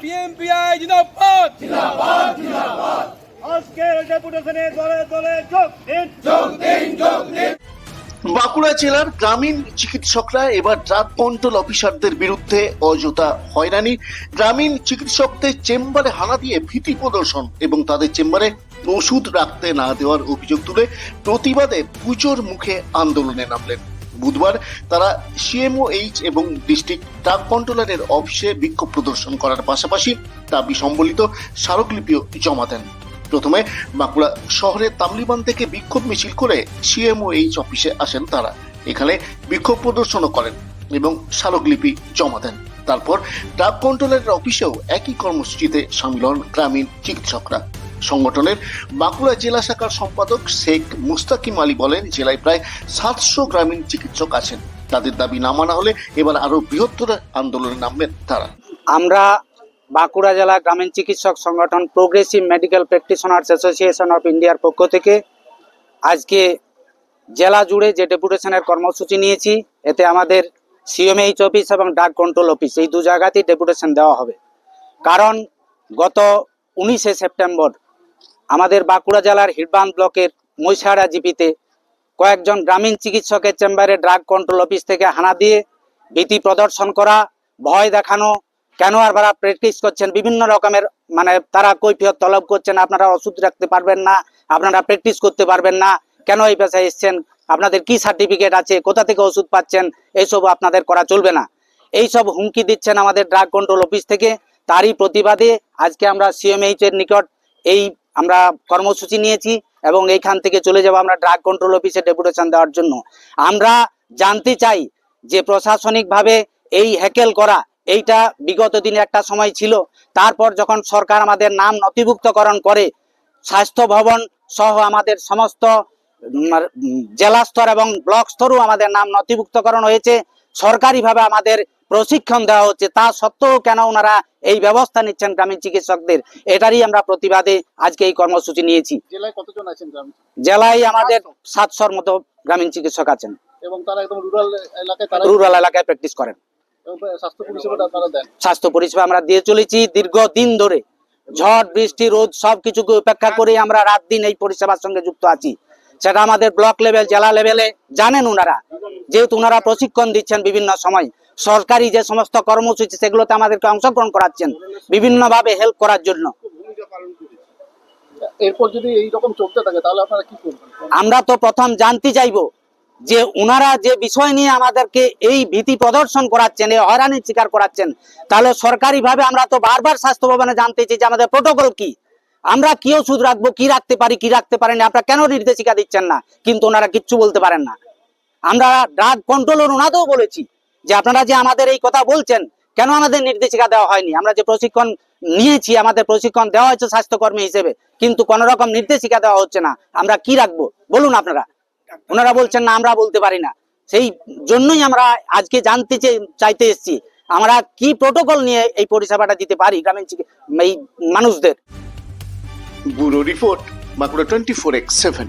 পিএমপিআই জিন্দাবাদ আজকের ডেপুটেশনে দলে দলে যোগ দিন। বাঁকুড়া জেলার গ্রামীণ চিকিৎসকরা এবার ড্রাগ কন্ট্রোল অফিসারদের বিরুদ্ধে অযথা হয়রানি। গ্রামীণ চিকিৎসকদের চেম্বারে হানা দিয়ে ভীতি প্রদর্শন এবং তাদের চেম্বারে ওষুধ রাখতে না দেওয়ার অভিযোগ তুলে প্রতিবাদে পুজোর মুখে আন্দোলনে নামলেন। বুধবার তারা সিএমওএইচ এবং ডিস্ট্রিক্ট ড্রাগ কন্ট্রোলারের অফিসে বিক্ষোভ প্রদর্শন করার পাশাপাশি দাবি সম্বলিত স্মারকলিপিও জমা দেন। প্রথমে বাঁকুড়া শহরের তামলিবান থেকে বিক্ষোভ মিছিল করে সিএমওএইচ অফিসে আসেন তারা। এখানে বিক্ষোভ প্রদর্শনও করেন এবং স্মারকলিপি জমা দেন। তারপর ড্রাগ কন্ট্রোলারের অফিসেও একই কর্মসূচিতে সামিল হন গ্রামীণ চিকিৎসকরা। সংগঠনের বাঁকুড়া জেলা শাখার সম্পাদক শেখ মুস্তাকিম আলী বলেন, জেলায় প্রায় সাতশো গ্রামীণ চিকিৎসক আছেন। তাদের দাবি না মানা হলে এবার আরও বৃহত্তর আন্দোলনে নামবেন তারা। আমরা বাঁকুড়া জেলা গ্রামীণ চিকিৎসক সংগঠন progressive medical practitioners association of ইন্ডিয়ার পক্ষ থেকে আজকে জেলা জুড়ে যে ডেপুটেশনের কর্মসূচি নিয়েছি, এতে আমাদের সিএমএইচ অফিস এবং ডাক কন্ট্রোল অফিস এই দু জায়গাতেই ডেপুটেশন দেওয়া হবে। কারণ গত উনিশে সেপ্টেম্বর আমাদের বাঁকুড়া জেলার হিড়বান ব্লকের মৈশাড়া জিপিতে কয়েকজন গ্রামীণ চিকিৎসকের চেম্বারে ড্রাগ কন্ট্রোল অফিস থেকে হানা দিয়ে ভীতি প্রদর্শন করা, ভয় দেখানো, কেন আপনারা প্র্যাকটিস করছেন, বিভিন্ন রকমের মানে তারা কৈফিয়ত তলব করছেন, আপনারা ওষুধ রাখতে পারবেন না, আপনারা প্র্যাকটিস করতে পারবেন না, কেন এই পেশায় এসছেন, আপনাদের কি সার্টিফিকেট আছে, কোথা থেকে ওষুধ পাচ্ছেন, এইসব আপনাদের করা চলবে না। এই সব হুমকি দিচ্ছেন আমাদের ড্রাগ কন্ট্রোল অফিস থেকে, তারই প্রতিবাদে আজকে আমরা সিএমএইচ এর নিকট এই আমরা কর্মসূচি নিয়েছি এবং এইখান থেকে চলে যাব আমরা ড্রাগ কন্ট্রোল অফিসে ডেপুটেশন দেওয়ার জন্য। আমরা জানতে চাই যে প্রশাসনিকভাবে এই হ্যাকেল করা, এইটা বিগত দিনে একটা সময় ছিল। তারপর যখন সরকার আমাদের নাম নথিভুক্তকরণ করে, স্বাস্থ্য ভবন সহ আমাদের সমস্ত জেলা স্তর এবং ব্লক স্তরেও আমাদের নাম নথিভুক্তকরণ হয়েছে। সরকারিভাবে আমাদের প্রশিক্ষণ দেওয়া হচ্ছে তা সত্ত্বেও কেন ওনারা এই ব্যবস্থা নিচ্ছেন গ্রামীণ চিকিৎসকদের? এটারই আমরা প্রতিবাদে আজকে এই কর্মসূচি নিয়েছি। জেলায় কতজন আছেন গ্রামীণ জেলায় আমাদের সাতশোর মতো গ্রামীণ চিকিৎসক আছেন। এবং তারা একদম রুরাল এলাকায় তারা রুরাল এলাকায় প্র্যাকটিস করেন। স্বাস্থ্য পরিষেবা আমরা দিয়ে চলেছি দীর্ঘ দিন ধরে। ঝড় বৃষ্টি রোদ সবকিছুকে উপেক্ষা করে আমরা রাত দিন এই পরিষেবার সঙ্গে যুক্ত আছি। সেটা আমাদের ব্লক লেভেল জেলা লেভেলে জানেন ওনারা। যেহেতু ওনারা প্রশিক্ষণ দিচ্ছেন বিভিন্ন সময় সরকারি যে সমস্ত কর্মসূচি সেগুলোতে আমাদেরকে অংশগ্রহণ করাচ্ছেন বিভিন্নভাবে হেল্প করার জন্য। এরপর যদি এই চলতে থাকে তাহলে আপনারা কি করবেন? আমরা তো প্রথম জানতে চাইব যে ওনারা যে বিষয় নিয়ে আমাদেরকে এই ভীতি প্রদর্শন করাচ্ছেন এই হয়রানির শিকার করাচ্ছেন তাহলে সরকারিভাবে আমরা তো বারবার স্বাস্থ্য ভবনে জানতে চাই যে আমাদের প্রোটোকল কি। আমরা কি ওষুধ রাখব কি রাখতে পারি কি রাখতে পারেন আপনারা কেন নির্দেশিকা দিচ্ছেন না? কিন্তু ওনারা কিচ্ছু বলতে পারেন না। আমরা ড্রাগ কন্ট্রোল ওনাদেরও বলেছি যে আপনারা যে আমাদের এই কথা বলছেন, কেন আমাদের নির্দেশিকা দেওয়া হয়নি? আমরা যে প্রশিক্ষণ নিয়েছি, আমাদের প্রশিক্ষণ দেওয়া হয়েছে স্বাস্থ্যকর্মী হিসেবে, কিন্তু কোন রকম নির্দেশিকা দেওয়া হচ্ছে না। আমরা কি রাখব? বলুন আপনারা। ওনারা বলছেন, না, আমরা বলতে পারি না। সেই জন্যই আমরা আজকে জানতে চাইতে এসেছি, আমরা কি প্রোটোকল নিয়ে এই পরিষেবাটা দিতে পারি গ্রামীণ এই মানুষদের? Bureau report Bankura twenty four X seven.